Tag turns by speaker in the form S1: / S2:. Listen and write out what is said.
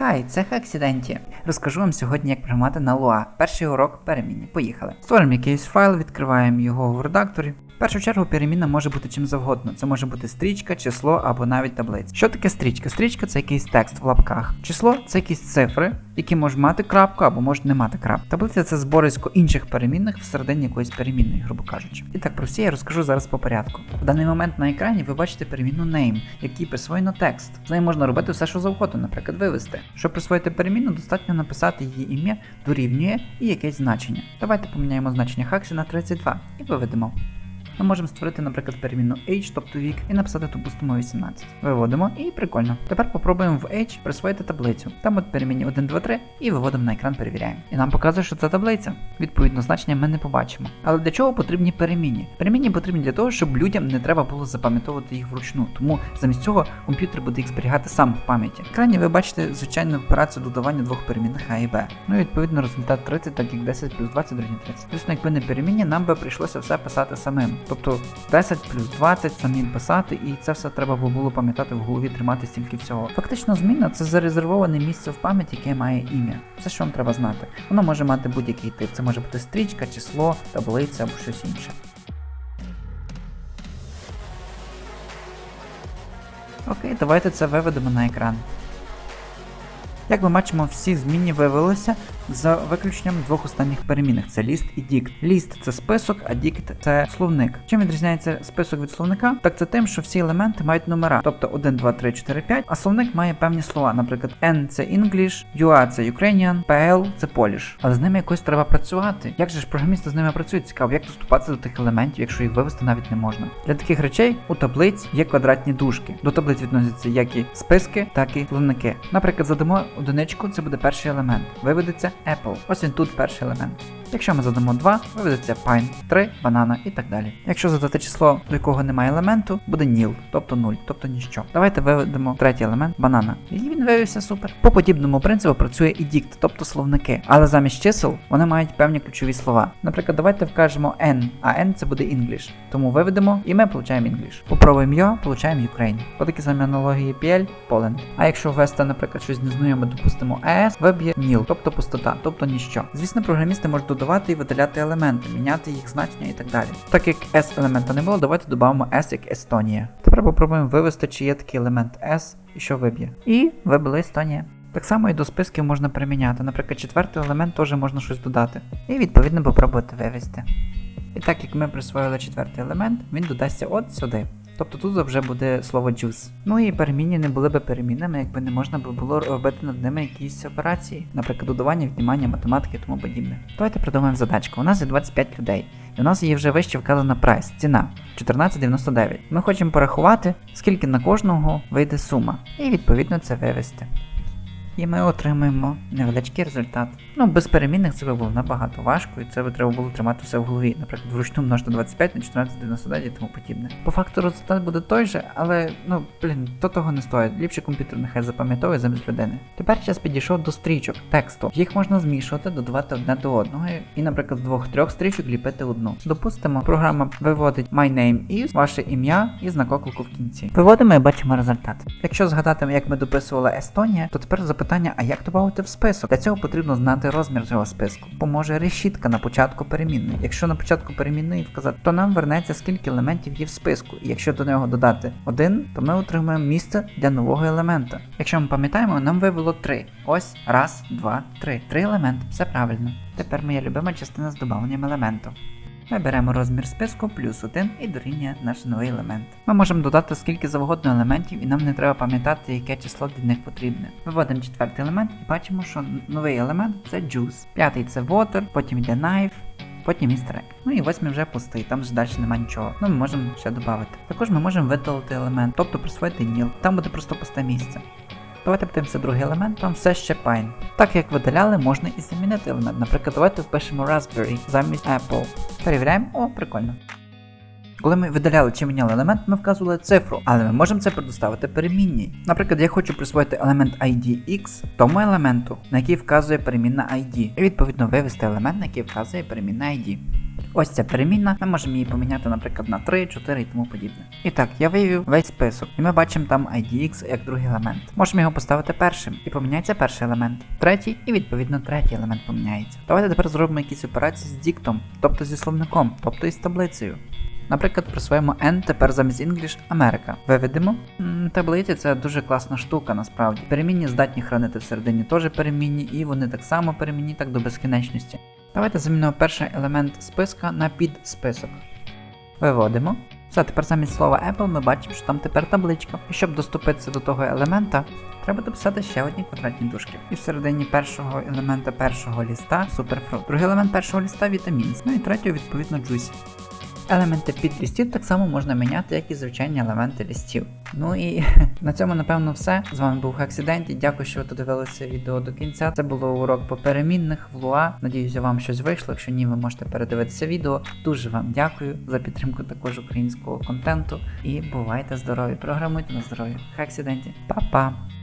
S1: Хай, це Хаксіденті. Розкажу вам сьогодні, як приймати на Lua. Перший урок переміні. Поїхали. Створимо якийсь файл, відкриваємо його в редакторі. Першу чергу перемінна може бути чим завгодно. Це може бути стрічка, число або навіть таблиця. Що таке стрічка? Стрічка це якийсь текст в лапках. Число це якісь цифри, які можуть мати крапку або можуть не мати крапку. Таблиця це зборисько інших перемінних всередині якоїсь перемінної, грубо кажучи. І так про всі я розкажу зараз по порядку. В даний момент на екрані ви бачите перемінну name, якій присвоєно текст. З нею можна робити все, що завгодно, наприклад, вивести. Щоб присвоїти перемінну, достатньо написати її ім'я, дорівнює і якесь значення. Давайте поміняємо значення Хаксі на 32 і виведемо. Ми можемо створити, наприклад, перемінну age, тобто вік, і написати допустимо 18. Виводимо і прикольно. Тепер попробуємо в age присвоїти таблицю. Там от перемінні 1, 2, 3 і виводимо на екран, перевіряємо. І нам показує, що це таблиця. Відповідно, значення ми не побачимо. Але для чого потрібні перемінні? Перемінні потрібні для того, щоб людям не треба було запам'ятовувати їх вручну. Тому замість цього комп'ютер буде їх зберігати сам в пам'яті. В екрані ви бачите звичайну операцію додавання двох перемінних А і Б. Ну і відповідно результат 30, так як 10 плюс 20 дорівнює 30. Звісно, якби не перемінні, нам би прийшлося все писати самим. Тобто 10 плюс 20 самим писати, і це все треба було пам'ятати в голові, тримати стільки всього. Фактично, зміна це зарезервоване місце в пам'яті, яке має ім'я. Все, що вам треба знати. Воно може мати будь-який тип. Це може бути стрічка, число, таблиця або щось інше. Окей, давайте це виведемо на екран. Як ми бачимо, всі змінні виявилися за виключенням двох останніх перемінних це ліст і дікт. Ліст це список, а дікт це словник. Чим відрізняється список від словника? Так це тим, що всі елементи мають номера, тобто 1, 2, 3, 4, 5, а словник має певні слова. Наприклад, N це English, UA це Ukrainian, PL це Polish. Але з ними якось треба працювати. Як же ж програмісти з ними працюють? Цікаво, як доступатися до тих елементів, якщо їх вивести навіть не можна. Для таких речей у таблиць є квадратні дужки. До таблиць відносяться як і списки, так і словники. Наприклад, задамо одиничку, це буде перший елемент. Виведеться Apple. Ось він тут перший елемент. Якщо ми задамо 2, виведеться Pine, 3, банана і так далі. Якщо задати число, до якого немає елементу, буде nil, тобто 0, тобто ніщо. Давайте виведемо третій елемент банана. І він виявився супер. По подібному принципу працює і дікт, тобто словники. Але замість чисел вони мають певні ключові слова. Наприклад, давайте вкажемо N, а N це буде English. Тому виведемо і ми получаємо English. Попробуємо його, получаємо Ukraine. По такій самій аналогії PL Poland. А якщо ввести, наприклад, щось незнайоме, допустимо ES, виб'є nil, тобто пустота, тобто ніщо. Звісно, програмісти можуть додавати і видаляти елементи, міняти їх значення і так далі. Так як S елемента не було, давайте додамо S як Естонія. Тепер попробуємо вивести, чи є такий елемент S і що виб'є. І вибила Естонія. Так само і до списків можна приміняти. Наприклад, четвертий елемент теж можна щось додати. І відповідно попробувати вивести. І так як ми присвоїли четвертий елемент, він додасться от сюди. Тобто тут вже буде слово juice. Ну і перемінні не були би перемінними, якби не можна було робити над ними якісь операції, наприклад, додавання, віднімання, математики і тому подібне. Давайте придумаємо задачку. У нас є 25 людей, і у нас є вже вище вказана прайс, ціна 14,99. Ми хочемо порахувати, скільки на кожного вийде сума, і відповідно це вивести. І ми отримаємо невеличкий результат. Ну, без перемінних це було набагато важко, і це би треба було тримати все в голові. Наприклад, вручну множити 25 на 1499 і тому подібне. По факту результат буде той же, але ну блін, то того не стоїть. Ліпше комп'ютер нехай запам'ятовує замість людини. Тепер час підійшов до стрічок тексту. Їх можна змішувати, додавати одне до одного, і, наприклад, з двох-трьох стрічок ліпити одну. Допустимо, програма виводить my name is, ваше ім'я і знак оклику в кінці. Виводимо і бачимо результат. Якщо згадати, як ми дописували Естонія, то тепер запитання, а як додати в список? Для цього потрібно знати розмір цього списку. Поможе решітка на початку перемінної. Якщо на початку перемінної вказати, то нам вернеться скільки елементів є в списку. І якщо до нього додати один, то ми отримаємо місце для нового елемента. Якщо ми пам'ятаємо, нам вивело три. Ось раз, два, три. Три елементи. Все правильно. Тепер моя любима частина з додаванням елементу. Ми беремо розмір списку плюс 1 і дорівнює наш новий елемент. Ми можемо додати скільки завгодно елементів, і нам не треба пам'ятати, яке число для них потрібне. Виводимо четвертий елемент і бачимо, що новий елемент це juice. П'ятий це water, потім йде knife. Потім egg. Ну і восьмий вже пустий, там ж далі немає нічого. Ну ми можемо ще додати. Також ми можемо видалити елемент, тобто присвоїти nil. Там буде просто пусте місце. Давайте подивимося другий елемент, там все ще Pine. Так як видаляли, можна і замінити елемент. Наприклад, давайте впишемо Raspberry замість Apple. Перевіряємо, о, прикольно. Коли ми видаляли чи міняли елемент, ми вказували цифру, але ми можемо це предоставити перемінній. Наприклад, я хочу присвоїти елемент ID X тому елементу, на який вказує перемінна ID, і відповідно вивести елемент, на який вказує перемінна ID. Ось ця перемінна, ми можемо її поміняти, наприклад, на 3, 4 і тому подібне. І так, я вивів весь список, і ми бачимо там IDX як другий елемент. Можемо його поставити першим, і поміняється перший елемент, третій, і відповідно третій елемент поміняється. Давайте тепер зробимо якісь операції з діктом, тобто зі словником, тобто із таблицею. Наприклад, присвоїмо N тепер замість English Америка. Виведемо. Таблиці це дуже класна штука, насправді. Перемінні здатні хранити всередині теж перемінні, і вони так само перемінні, так до безкінечності. Давайте замінимо перший елемент списка на підсписок. Виводимо. Все, тепер замість слова Apple ми бачимо, що там тепер табличка. І щоб доступитися до того елемента, треба дописати ще одні квадратні дужки. І всередині першого елемента першого ліста суперфрукт. Другий елемент першого ліста вітамін. Ну і третього, відповідно, juicy. Елементи підлістів так само можна міняти, як і звичайні елементи лістів. Ну і на цьому, напевно, все. З вами був Хаксіденті. Дякую, що ви додивилися відео до кінця. Це було урок по перемінних в Луа. Надіюся, вам щось вийшло. Якщо ні, ви можете передивитися відео. Дуже вам дякую за підтримку також українського контенту. І бувайте здорові! Програмуйте на здоров'я. Хаксіденті. Па-па!